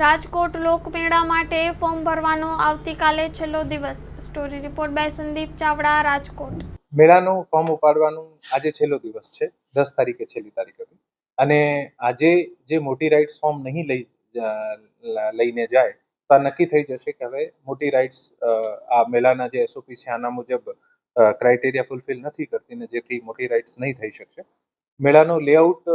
રાજકોટ લોકમેળા માટે ફોર્મ ભરવાનો આવતીકાલે છેલ્લો દિવસ. Story report by Sandeep Chavda, Rajkot. મેળાનું ફોર્મ ઉપાડવાનું આજે છેલ્લો દિવસ છે. દસ તારીખે છેલ્લી તારીખ હતી. અને આજે જે મોટી રાઇડ્સ ફોર્મ નહીં લઈ લઈને જાય, તો નક્કી થઈ જશે કે હવે મોટી રાઇડ્સ આ મેળાના જે એસઓપી છે, આના મુજબ ક્રાઇટેરિયા ફૂલફિલ નથી કરતી ને જેથી મોટી રાઇડ્સ નહીં થઈ શકશે. મેળાનું લેઆઉટ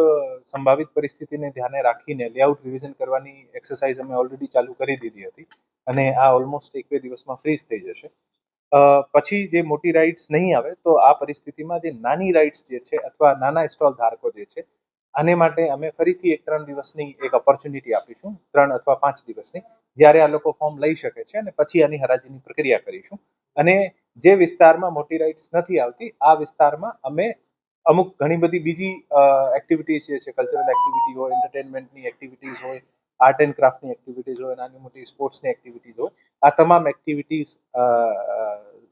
સંભવિત પરિસ્થિતિને ધ્યાને રાખીને લેઆઉટ રિવિઝન કરવાની એક્સરસાઇઝ અમે ઓલરેડી ચાલુ કરી દીધી હતી અને આ ઓલમોસ્ટ એક બે દિવસમાં ફ્રીઝ થઈ જશે. પછી જે મોટી રાઇડ્સ નહીં આવે તો આ પરિસ્થિતિમાં જે નાની રાઇડ્સ જે છે અથવા નાના સ્ટોલ ધારકો જે છે, આને માટે અમે ફરીથી એક ત્રણ દિવસની એક ઓપોર્ચ્યુનિટી આપીશું, ત્રણ અથવા પાંચ દિવસની, જ્યારે આ લોકો ફોર્મ લઈ શકે છે અને પછી આની હરાજીની પ્રક્રિયા કરીશું. અને જે વિસ્તારમાં મોટી રાઇડ્સ નથી આવતી, આ વિસ્તારમાં અમે અમુક ઘણી બધી બીજી એક્ટિવિટીઝ છે કલ્ચરલ એક્ટિવિટી હોય એન્ટરટેનમેન્ટની એક્ટિવિટીઝ હોય આર્ટ એન્ડ ક્રાફ્ટની એક્ટિવિટીઝ હોય, નાની મોટી સ્પોર્ટ્સની એક્ટિવિટીઝ હોય, આ તમામ એક્ટિવિટીઝ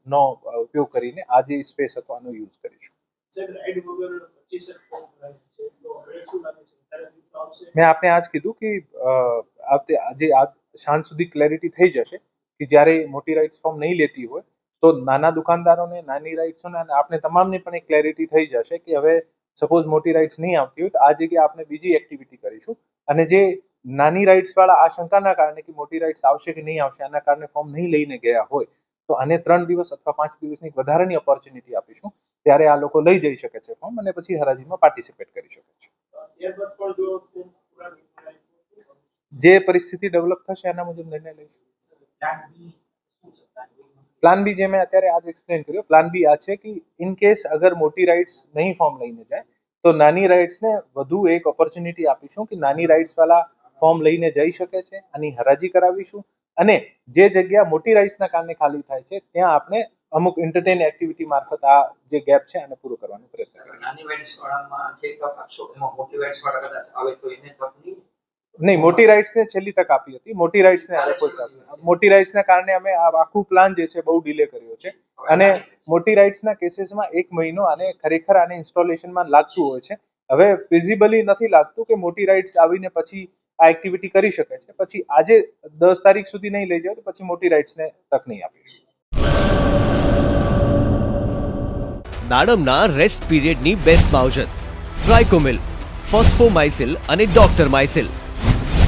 નો ઉપયોગ કરીને આ જે સ્પેસ હતો, આનો યુઝ કરીશું. મેં આપને આજ કીધું કે આવતે, આજે સાંજ સુધી ક્લેરિટી થઈ જશે કે જ્યારે મોટી રાઇટ્સ ફોર્મ નહીં લેતી હોય તો નાના દુકાનદારોને, નાની રાઇટ્સોને અને આપણે તમામને પણ એક ક્લેરિટી થઈ જશે કે હવે સપોઝ મોટી રાઇટ્સ નહીં આવતી હોય તો આ જગ્યાએ આપણે બીજી એક્ટિવિટી કરીશું. અને જે નાની રાઇટ્સ વાળા આ શંકાના કારણે કે મોટી રાઇટ્સ આવશે કે નહીં આવશે, આના કારણે ફોર્મ નહીં લઈને ગયા હોય, તો આને ત્રણ દિવસ અથવા પાંચ દિવસની વધારાની ઓપોર્ચ્યુનિટી આપીશું. ત્યારે આ લોકો લઈ જઈ શકે છે ફોર્મ અને પછી હરાજીમાં પાર્ટિસિપેટ કરી શકે છે? જે પરિસ્થિતિ ડેવલપ થશે એના મુજબ નિર્ણય લઈશું. પ્લાન બી જે મેં અત્યારે આજ એક્સપ્લેન કર્યો પ્લાન બી આ છે કે ઇન કેસ અગર મોટી રાઇડ્સ નહીં ફોર્મ લઈને જાય, તો નાની રાઇડ્સને વધુ એક ઓપોર્ચ્યુનિટી આપીશું કે નાની રાઇડ્સ વાળા ફોર્મ લઈને જઈ શકે છે આની હરાજી કરાવીશું. અને જે જગ્યા મોટી રાઇડ્સના કારણે ખાલી થાય છે, ત્યાં આપણે અમુક એન્ટરટેન એક્ટિવિટી મારફત આ જે ગેપ છે આને પૂરો કરવાનો પ્રયત્ન કરીશું. નાની રાઇડ્સ વાળામાં જે તક આપશો, એમાં મોટી રાઇડ્સ વાળા કદાચ આવે તો એને તક નહીં. નહીં મોટી રાઇડ્સને છેલ્લી તક આપી હતી. મોટી રાઇડ્સને હવે કોઈ તક. મોટી રાઇડ્સના કારણે અમે આ આખું પ્લાન જે છે બહુ ડિલે કર્યો છે. અને મોટી રાઇડ્સના કેસીસમાં એક મહિનો અને ખરેખર આને ઇન્સ્ટોલેશનમાં લાગતું હોય છે. હવે ફિઝિબલી નથી લાગતું કે મોટી રાઇડ્સ આવીને પછી આ એક્ટિવિટી કરી શકે છે. પછી આજે દસ તારીખ સુધી નહીં લઈ જાય તો પછી મોટી રાઇડ્સને તક નહીં આપીશું નાડમના રેસ્ટ પીરિયડની બેસ્ટ માવજત ટ્રાઇકોમિલ ફોસ્ફોમાઇસિલ અને ડોક્ટર માઇસિલ